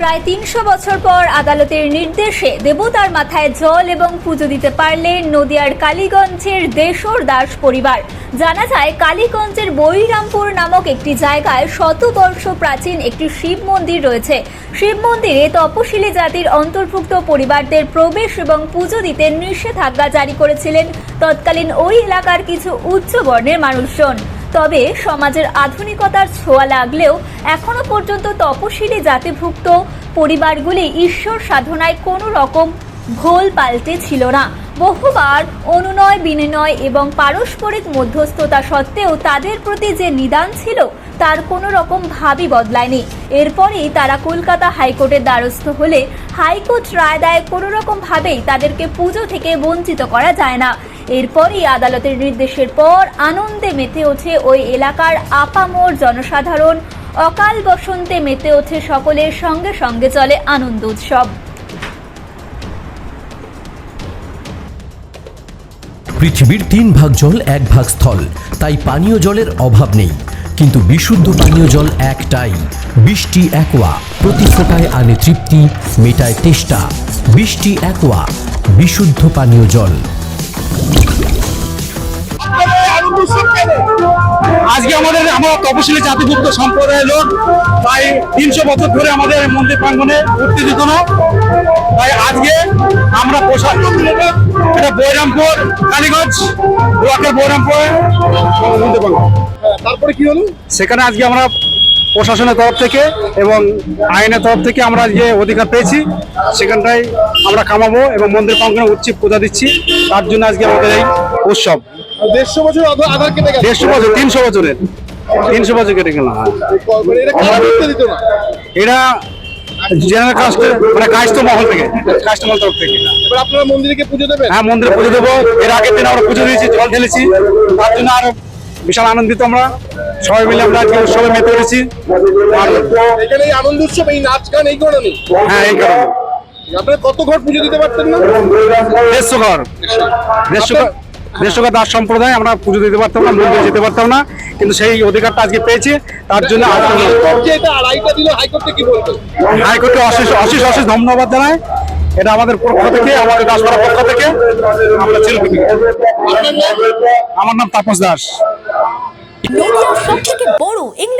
প্রায় তিনশো বছর পর আদালতের নির্দেশে দেবতার মাথায় জল এবং পুজো দিতে পারলেন নদিয়ার কালীগঞ্জের দেশর দাস পরিবার। জানা যায়, কালীগঞ্জের বৈরামপুর নামক একটি জায়গায় শতবর্ষ প্রাচীন একটি শিব মন্দির রয়েছে। শিব মন্দিরে তপশিলি জাতির অন্তর্ভুক্ত পরিবারদের প্রবেশ এবং পুজো দিতে নিষেধাজ্ঞা জারি করেছিলেন। তৎকালীন ওই এলাকার কিছু উচ্চ বর্ণের মানুষজন। তবে সমাজের আধুনিকতার ছোঁয়া লাগলেও এখনও পর্যন্ত তপশিলি জাতিভুক্ত পরিবারগুলি ঈশ্বর সাধনায় কোনো রকম ভোল পাল্টে ছিল না। বহুবার অনুনয় বিনিময় এবং পারস্পরিক মধ্যস্থতা সত্ত্বেও তাদের প্রতি যে নিদান ছিল, তার কোনো রকম ভাবই বদলায়নি। এরপরেই তারা কলকাতা হাইকোর্টের দ্বারস্থ হলে হাইকোর্ট রায় দেয় কোনো রকম ভাবেই তাদেরকে পুজো থেকে বঞ্চিত করা যায় না। এরপরই আদালতের নির্দেশের পর আনন্দে মেতে ওঠে ওই এলাকার আপামোর জনসাধারণ। অকাল বসন্তে মেতে ওঠে সকলের সঙ্গে সঙ্গে চলে আনন্দ উৎসব। পৃথিবীর তিন ভাগ জল, এক ভাগ স্থল। তাই পানীয় জলের অভাব নেই। কিন্তু বিশুদ্ধ পানীয় জল একটাই। বৃষ্টি একোয়া। প্রতি ফোটায় আনে তৃপ্তি, মেটায় তেষ্টা। বৃষ্টি একোয়া। বিশুদ্ধ পানীয় জল। আজকে আমাদের আমরা তপশিলি জাতিভুক্ত সম্প্রদায়ের লোক। তাই তিনশো বছর ধরে আমাদের মন্দির প্রাঙ্গনে উঠতে দিত না তাই আজকে বৈরামপুর কালীগঞ্জ ব্লকের বৈরামপুর। তারপরে কি হলো? সেখানে আজকে আমরা প্রশাসনের তরফ থেকে এবং আইনের তরফ থেকে আমরা যে অধিকার পেয়েছি সেখানটায় আমরা কামাবো এবং মন্দির প্রাঙ্গনে উচ্ছি পূজা দিচ্ছি। তার জন্য আজকে আমাদের এই উৎসব। দেড়শো বছর দেড়শো বছর তিনশো বছরের। তিনশো বছর কেটে গেল হ্যাঁ। মানে এটা জেনারেল কাস্ট মানে কাস্ট মহল থেকে কাস্ট মহল তরফ থেকে। এবার আপনারা মন্দিরে গিয়ে পুজো দেবেন? হ্যাঁ মন্দিরে পুজো দেবো। এর আগের দিন আমরা পুজো দিয়েছি জল ঢেলেছি। তার জন্য আরও বিশাল আনন্দিত আমরা। সবাই মিলে আমরা আজকে উৎসবে মেতে উঠেছি। আর এখানে এই আনন্দ উৎসব এই নাচ গান এই কারণে হ্যাঁ এই কারণে। আপনারা কত ঘর পুজো দিতে পারতেন না? দেড়শো ঘর। দেড়শো ঘর। দেড়শো দাস সম্প্রদায় আমরা পুজো দিতে পারতাম না মন্দিরে যেতে পারতাম না কিন্তু সেই অধিকারটা আজকে পেয়েছে তার জন্য আজকে যে এটা আড়াইটা দিল হাইকোর্টে কি বলতো হাইকোর্টে অশেষ অশেষ অশেষ ধন্যবাদ জানায় এটা আমাদের পক্ষ থেকে আমাদের দাসপাড়ার পক্ষ থেকে। আমরা ছিল আমার নাম তাপস দাস। সব থেকে বড় English